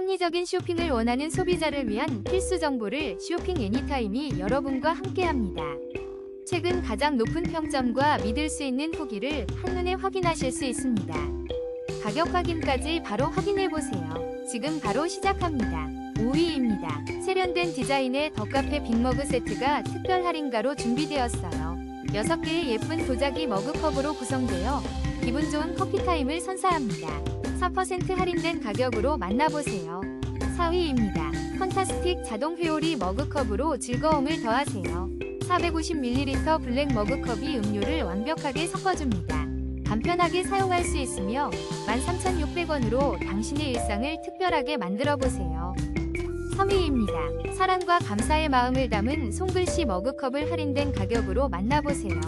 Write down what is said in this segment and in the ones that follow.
합리적인 쇼핑을 원하는 소비자를 위한 필수 정보를 쇼핑 애니타임이 여러분과 함께합니다. 최근 가장 높은 평점과 믿을 수 있는 후기를 한눈에 확인하실 수 있습니다. 가격 확인까지 바로 확인해 보세요. 지금 바로 시작합니다. 5위입니다. 세련된 디자인의 더카페 빅머그 세트가 특별 할인가로 준비되었어요. 6개의 예쁜 도자기 머그컵으로 구성되어 기분 좋은 커피타임을 선사합니다. 4% 할인된 가격으로 만나보세요. 4위입니다. 판타스틱 자동 회오리 머그컵으로 즐거움을 더하세요. 450ml 블랙 머그컵이 음료를 완벽하게 섞어줍니다. 간편하게 사용할 수 있으며 13,600원으로 당신의 일상을 특별하게 만들어 보세요. 3위입니다. 사랑과 감사의 마음을 담은 손글씨 머그컵을 할인된 가격으로 만나보세요.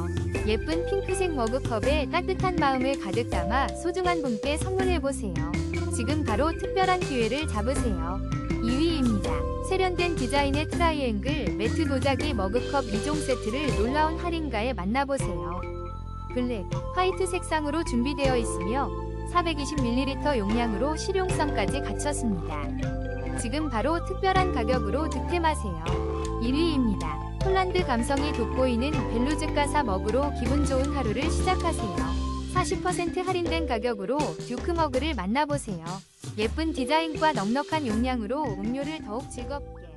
예쁜 핑크색 머그컵에 따뜻한 마음을 가득 담아 소중한 분께 선물해보세요. 지금 바로 특별한 기회를 잡으세요. 2위입니다. 세련된 디자인의 트라이앵글 매트 도자기 머그컵 2종 세트를 놀라운 할인가에 만나보세요. 블랙, 화이트 색상으로 준비되어 있으며 420ml 용량으로 실용성까지 갖췄습니다. 지금 바로 특별한 가격으로 득템하세요. 1위입니다. 폴란드 감성이 돋보이는 벨루즈 가사 머그로 기분 좋은 하루를 시작하세요. 40% 할인된 가격으로 듀크 머그를 만나보세요. 예쁜 디자인과 넉넉한 용량으로 음료를 더욱 즐겁게